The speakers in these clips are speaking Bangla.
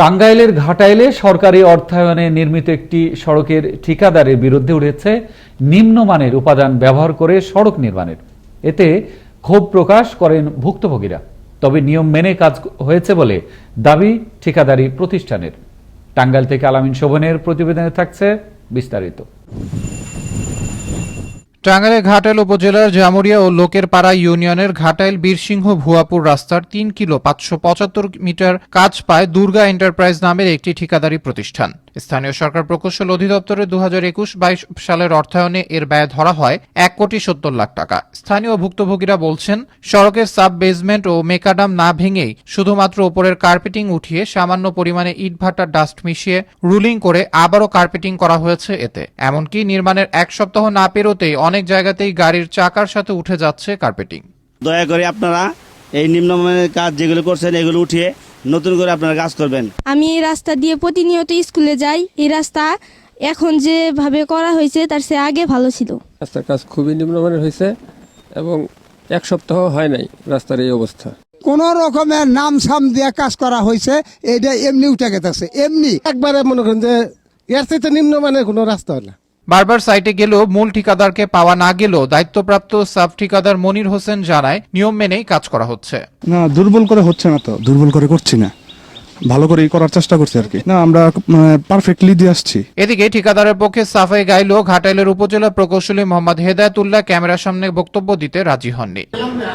টাঙ্গাইলের ঘাটাইলে সরকারি অর্থায়নে নির্মিত একটি সড়কের ঠিকাদারের বিরুদ্ধে উঠেছে নিম্নমানের উপাদান ব্যবহার করে সড়ক নির্মাণের। এতে ক্ষোভ প্রকাশ করেন ভুক্তভোগীরা। তবে নিয়ম মেনে কাজ হয়েছে বলে দাবি ঠিকাদারি প্রতিষ্ঠানের। টাঙ্গাইল থেকে আলামিন শোভনের প্রতিবেদনে থাকছে বিস্তারিত। টাঙ্গাইলের ঘাটাইল উপজেলার জামুরিয়া ও লোকের পাড়া ইউনিয়নের ঘাটাইল বীরসিংহ ভুয়াপুর রাস্তার তিন কিলো পাঁচশো পঁচাত্তর মিটার কাজ পায় দুর্গা এন্টারপ্রাইজ নামের একটি ঠিকাদারি প্রতিষ্ঠান। স্থানীয় সরকার প্রকৌশল অধিদপ্তরে দু হাজার একুশ বাইশ সালের অর্থায়নে এর ব্যয় ধরা হয় এক কোটি সত্তর লাখ টাকা। স্থানীয় ভুক্তভোগীরা বলছেন, সড়কের সাব বেসমেন্ট ও মেকাডাম না ভেঙেই শুধুমাত্র ওপরের কার্পেটিং উঠিয়ে সামান্য পরিমাণে ইটভাটা ডাস্ট মিশিয়ে রুলিং করে আবারও কার্পেটিং করা হয়েছে এতে। এমনকি নির্মাণের এক সপ্তাহ না পেরোতেই অনেক জায়গাতেই গাড়ির চাকার সাথে উঠে যাচ্ছে কার্পেটিং। দয়া করে আপনারা এই নিম্নমানের কাজ যেগুলো করছেন এগুলো উঠিয়ে নতুন করে আপনারা কাজ করবেন। আমি এই রাস্তা দিয়ে প্রতিনিয়ত স্কুলে যাই। এই রাস্তা এখন যেভাবে করা হয়েছে তার সে আগে ভালো ছিল। রাস্তার কাজ খুবই নিম্নমানের হয়েছে এবং এক সপ্তাহ হয় নাই রাস্তার এই অবস্থা। কোন রকমের নাম সাম দিয়ে কাজ করা হয়েছে এটা এমনি উঠে গেছে। এমনি একবারে মনে করেন যে এর চাইতে নিম্নমানের কোনো রাস্তা হয় না। বারবার সাইটে গেলেও মূল ঠিকাদারকে পাওয়া না গেলেও দায়িত্বপ্রাপ্ত সাব ঠিকাদার মনির হোসেন জানায় নিয়ম মেনেই কাজ করা হচ্ছে। না দুর্বল করে হচ্ছে না তো। দুর্বল করে করছি না। ভালো করেই করার চেষ্টা করছি আর কি। না আমরা পারফেক্টলি দিয়ে আসছি। এদিকে ঠিকাদারের পক্ষে সাফাই গাইলেও ঘাটাইলের উপজেলা প্রকৌশলী মোহাম্মদ হেদায়তুল্লাহ ক্যামেরার সামনে বক্তব্য দিতে রাজি হননি।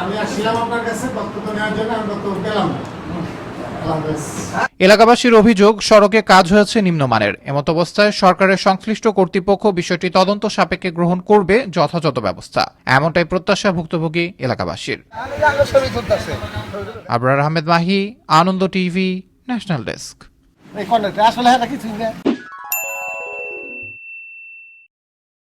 আমি আসছিলাম আপনার কাছে বক্তব্য নেওয়ার জন্য আমি বক্তব্য পেলাম। এলাকাবাসীর অভিযোগ সড়কে কাজ হয়েছে নিম্নমানের। এমত অবস্থায় সরকারের সংশ্লিষ্ট কর্তৃপক্ষ বিষয়টি তদন্ত সাপেক্ষে গ্রহণ করবে যথাযথ ব্যবস্থা। এমনটাই প্রত্যাশা ভুক্তভোগী এলাকাবাসীর। Abrar Ahmed Mahi Ananda TV national desk.